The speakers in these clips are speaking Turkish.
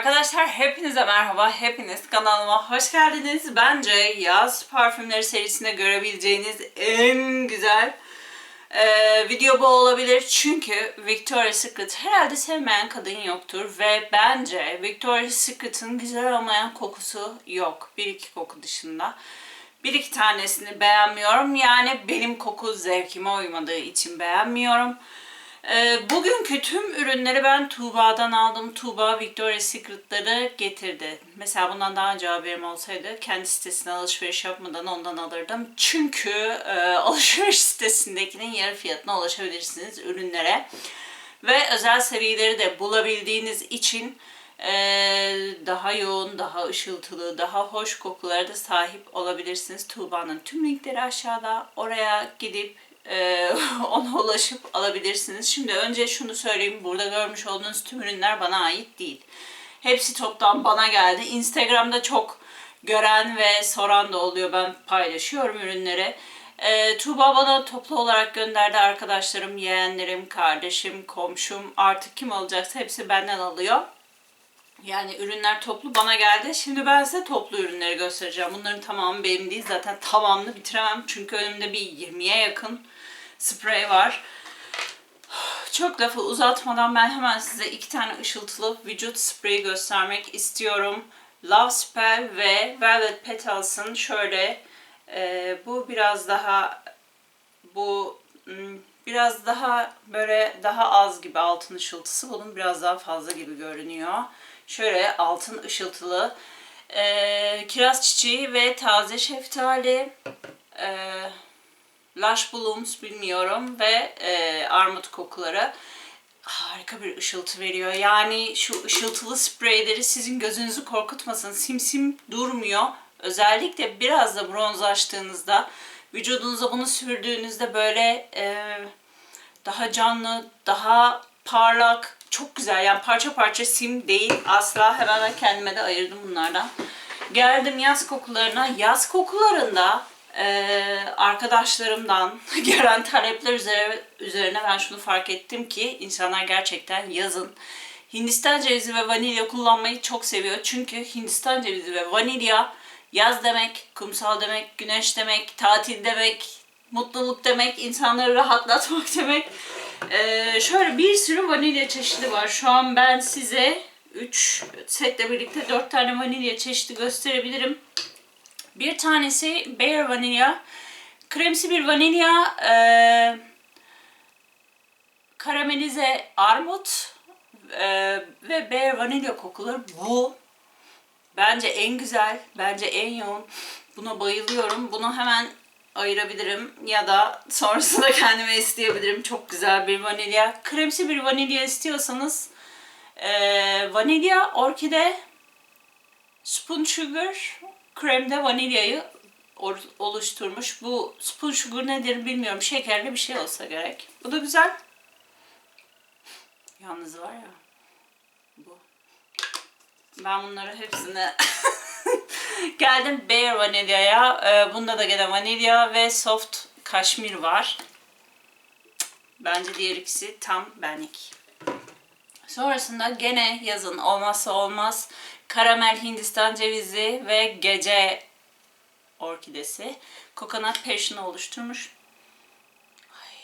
Arkadaşlar hepinize merhaba, hepiniz kanalıma hoş geldiniz. Bence yaz parfümleri serisinde görebileceğiniz en güzel e, video bu olabilir. Çünkü Victoria's Secret herhalde sevmeyen kadın yoktur ve bence Victoria's Secret'ın güzel olmayan kokusu yok. Bir iki koku dışında. Bir iki tanesini beğenmiyorum. Yani benim koku zevkime uymadığı için beğenmiyorum. Ee, bugünkü tüm ürünleri ben Tuğba'dan aldım. Tuğba Victoria's Secret'ları getirdi. Mesela bundan daha önce haberim olsaydı kendi sitesine alışveriş yapmadan ondan alırdım. Çünkü e, alışveriş sitesindekinin yarı fiyatına ulaşabilirsiniz ürünlere. Ve özel serileri de bulabildiğiniz için e, daha yoğun, daha ışıltılı, daha hoş kokulara da sahip olabilirsiniz. Tuğba'nın tüm linkleri aşağıda. Oraya gidip e, ona ulaşıp alabilirsiniz. Şimdi önce şunu söyleyeyim. Burada görmüş olduğunuz tüm ürünler bana ait değil. Hepsi toptan bana geldi. Instagram'da çok gören ve soran da oluyor. Ben paylaşıyorum ürünleri. E, Tuğba bana toplu olarak gönderdi arkadaşlarım, yeğenlerim, kardeşim, komşum artık kim alacaksa hepsi benden alıyor. Yani ürünler toplu bana geldi. Şimdi ben size toplu ürünleri göstereceğim. Bunların tamamı benim değil. Zaten tamamını bitiremem. Çünkü önümde bir 20'ye yakın sprey var. Çok lafı uzatmadan ben hemen size iki tane ışıltılı vücut spreyi göstermek istiyorum. Love Spell ve Velvet Petals'ın şöyle e, bu biraz daha bu hmm, biraz daha böyle daha az gibi altın ışıltısı. Bunun biraz daha fazla gibi görünüyor. Şöyle altın ışıltılı e, kiraz çiçeği ve taze şeftali e, Lush Blooms bilmiyorum ve e, armut kokuları harika bir ışıltı veriyor. Yani şu ışıltılı spreyleri sizin gözünüzü korkutmasın. Simsim durmuyor. Özellikle biraz da bronzlaştığınızda vücudunuza bunu sürdüğünüzde böyle e, daha canlı, daha parlak, çok güzel. Yani parça parça sim değil asla. Ben kendime de ayırdım bunlardan. Geldim yaz kokularına. Yaz kokularında e, arkadaşlarımdan gelen talepler üzerine ben şunu fark ettim ki insanlar gerçekten yazın Hindistan cevizi ve vanilya kullanmayı çok seviyor. Çünkü Hindistan cevizi ve vanilya yaz demek, kumsal demek, güneş demek, tatil demek, mutluluk demek, insanları rahatlatmak demek. Ee, şöyle bir sürü vanilya çeşidi var. Şu an ben size 3 setle birlikte 4 tane vanilya çeşidi gösterebilirim. Bir tanesi Bear Vanilya. Kremsi bir vanilya, e, karamelize armut e, ve Bear Vanilya kokuları bu. Bence en güzel, bence en yoğun. Buna bayılıyorum. Bunu hemen ayırabilirim ya da sonrasında kendime isteyebilirim. Çok güzel bir vanilya. Kremsi bir vanilya istiyorsanız e, vanilya, orkide, spoon sugar, kremde vanilyayı oluşturmuş. Bu spoon sugar nedir bilmiyorum. Şekerli bir şey olsa gerek. Bu da güzel. Yalnız var ya bu. Ben bunları hepsini geldim Bear Vanilya'ya. Ee, bunda da gene vanilya ve soft kaşmir var. Bence diğer ikisi tam benlik. Sonrasında gene yazın olmazsa olmaz karamel hindistan cevizi ve gece orkidesi. Coconut Passion'ı oluşturmuş. Ay,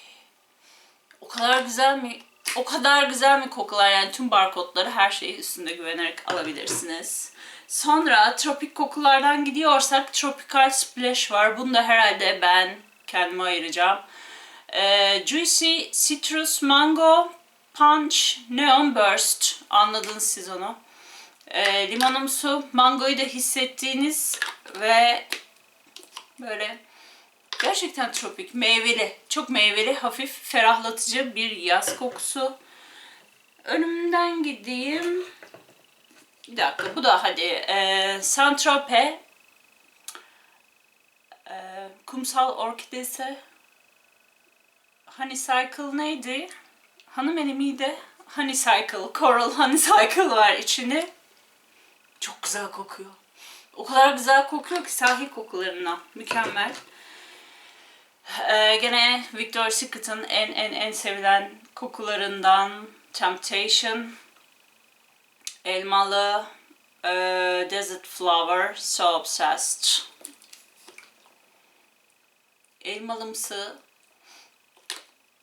o kadar güzel mi? O kadar güzel mi kokular yani tüm barkodları her şeyi üstünde güvenerek alabilirsiniz. Sonra tropik kokulardan gidiyorsak Tropical Splash var. Bunu da herhalde ben kendime ayıracağım. Ee, Juicy Citrus Mango Punch Neon Burst. Anladınız siz onu. Ee, limonumsu mangoyu da hissettiğiniz ve böyle gerçekten tropik, meyveli, çok meyveli, hafif ferahlatıcı bir yaz kokusu. Önümden gideyim. Bir dakika bu da hadi. Ee, Saint-Tropez ee, kumsal orkidesi Honeysuckle neydi? Hanım miydi? Honeysuckle, Coral Honeysuckle var içinde. Çok güzel kokuyor. O kadar güzel kokuyor ki sahil kokularına. Mükemmel. Ee, gene Victoria's Secret'ın en en en sevilen kokularından Temptation. elmalı e, Desert Flower So Obsessed. Elmalımsı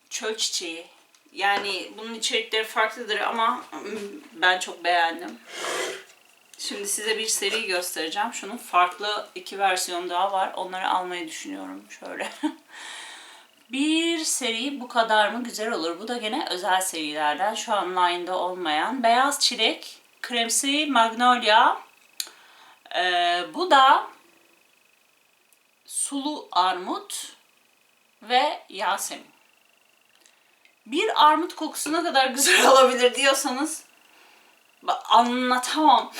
çöl çiçeği. Yani bunun içerikleri farklıdır ama ben çok beğendim. Şimdi size bir seri göstereceğim. Şunun farklı iki versiyonu daha var. Onları almayı düşünüyorum şöyle. bir seri bu kadar mı güzel olur. Bu da gene özel serilerden. Şu an line'da olmayan. Beyaz çilek, kremsi magnolia. Ee, bu da sulu armut ve yasemin. Bir armut kokusu ne kadar güzel olabilir diyorsanız Bak anlatamam.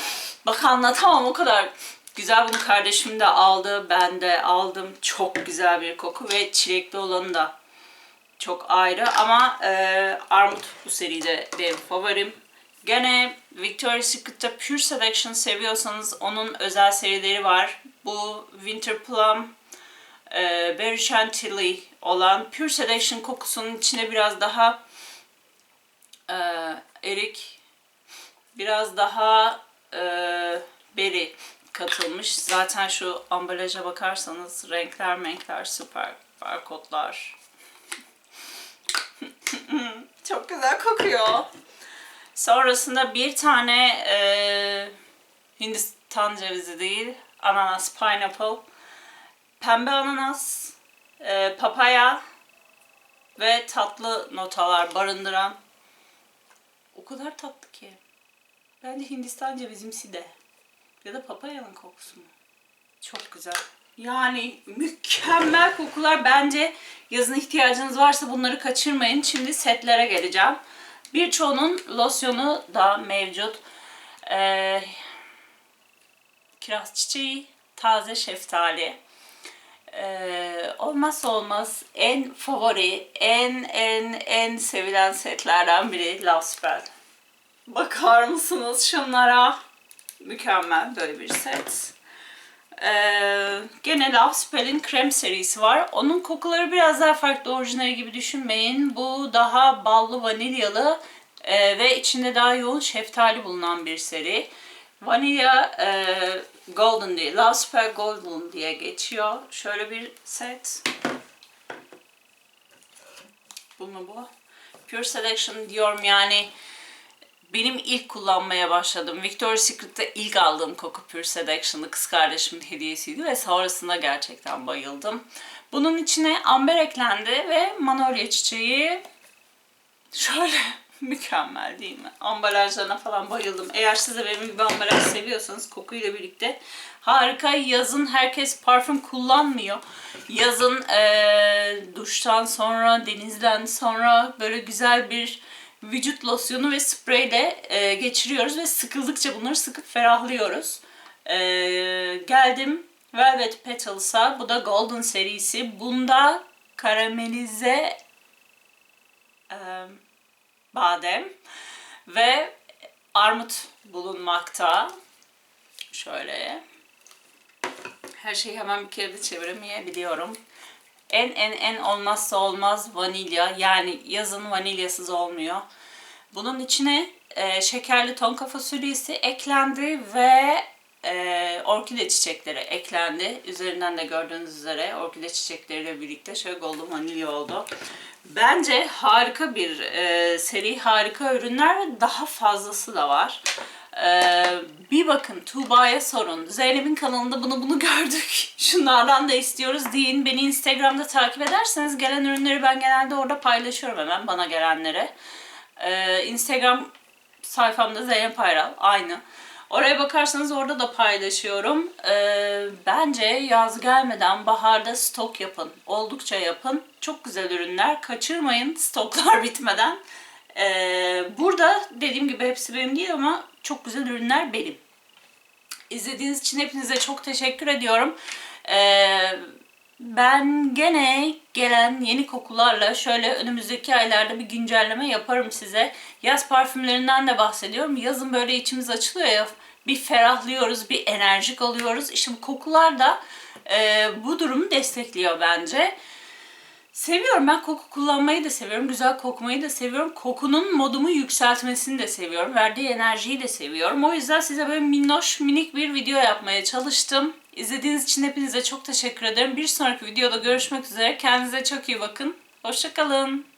Bak anlatamam o kadar güzel bunu kardeşim de aldı. Ben de aldım. Çok güzel bir koku ve çilekli olanı da çok ayrı ama e, armut bu seride benim favorim. Gene Victoria's Secret'ta Pure Selection seviyorsanız onun özel serileri var. Bu Winter Plum, e, Berry Chantilly olan Pure Selection kokusunun içine biraz daha e, erik biraz daha e, beri katılmış. Zaten şu ambalaja bakarsanız renkler renkler süper. Barkodlar. Çok güzel kokuyor. Sonrasında bir tane e, Hindistan cevizi değil, ananas, pineapple, pembe ananas, e, papaya ve tatlı notalar barındıran o kadar tatlı ki. Bence Hindistan cevizimsi de. Ya da papayanın kokusu mu? Çok güzel. Yani mükemmel kokular. Bence yazın ihtiyacınız varsa bunları kaçırmayın. Şimdi setlere geleceğim. Birçoğunun losyonu da mevcut. Ee, kiraz çiçeği, taze şeftali. Ee, olmazsa olmaz en favori, en en en sevilen setlerden biri Love Spell. Bakar mısınız şunlara? Mükemmel böyle bir set. Ee, gene Love Spell'in krem serisi var. Onun kokuları biraz daha farklı orijinali gibi düşünmeyin. Bu daha ballı vanilyalı e, ve içinde daha yoğun şeftali bulunan bir seri. Vanilya e, Golden diye, Love Spell Golden diye geçiyor. Şöyle bir set. Bu mu bu? Pure Selection diyorum yani benim ilk kullanmaya başladığım Victoria's Secret'ta ilk aldığım koku Pure Seduction'lı kız kardeşimin hediyesiydi ve sonrasında gerçekten bayıldım. Bunun içine amber eklendi ve manolya çiçeği şöyle mükemmel değil mi? Ambalajlarına falan bayıldım. Eğer siz de benim gibi ambalaj seviyorsanız kokuyla birlikte harika. Yazın herkes parfüm kullanmıyor. Yazın ee, duştan sonra, denizden sonra böyle güzel bir vücut losyonu ve spreyle e, geçiriyoruz ve sıkıldıkça bunları sıkıp ferahlıyoruz. E, geldim Velvet Petals'a. Bu da Golden serisi. Bunda karamelize e, badem ve armut bulunmakta. Şöyle. Her şeyi hemen bir kere de çeviremeyebiliyorum. En en en olmazsa olmaz vanilya. Yani yazın vanilyasız olmuyor. Bunun içine e, şekerli tonka fasulyesi eklendi ve e, orkide çiçekleri eklendi. Üzerinden de gördüğünüz üzere orkide çiçekleriyle birlikte şöyle golden vanilya oldu. Bence harika bir e, seri, harika ürünler ve daha fazlası da var. Ee, bir bakın Tuğba'ya sorun. Zeynep'in kanalında bunu bunu gördük. Şunlardan da istiyoruz deyin. Beni Instagram'da takip ederseniz gelen ürünleri ben genelde orada paylaşıyorum hemen bana gelenlere. Ee, Instagram sayfamda Zeynep Ayral aynı. Oraya bakarsanız orada da paylaşıyorum. Ee, bence yaz gelmeden baharda stok yapın. Oldukça yapın. Çok güzel ürünler. Kaçırmayın stoklar bitmeden. Ee, burada dediğim gibi hepsi benim değil ama çok güzel ürünler benim. İzlediğiniz için hepinize çok teşekkür ediyorum. Ee, ben gene gelen yeni kokularla şöyle önümüzdeki aylarda bir güncelleme yaparım size. Yaz parfümlerinden de bahsediyorum. Yazın böyle içimiz açılıyor ya bir ferahlıyoruz, bir enerjik oluyoruz. İşte bu kokular da e, bu durumu destekliyor bence. Seviyorum ben koku kullanmayı da seviyorum. Güzel kokmayı da seviyorum. Kokunun modumu yükseltmesini de seviyorum. Verdiği enerjiyi de seviyorum. O yüzden size böyle minnoş minik bir video yapmaya çalıştım. İzlediğiniz için hepinize çok teşekkür ederim. Bir sonraki videoda görüşmek üzere. Kendinize çok iyi bakın. Hoşçakalın.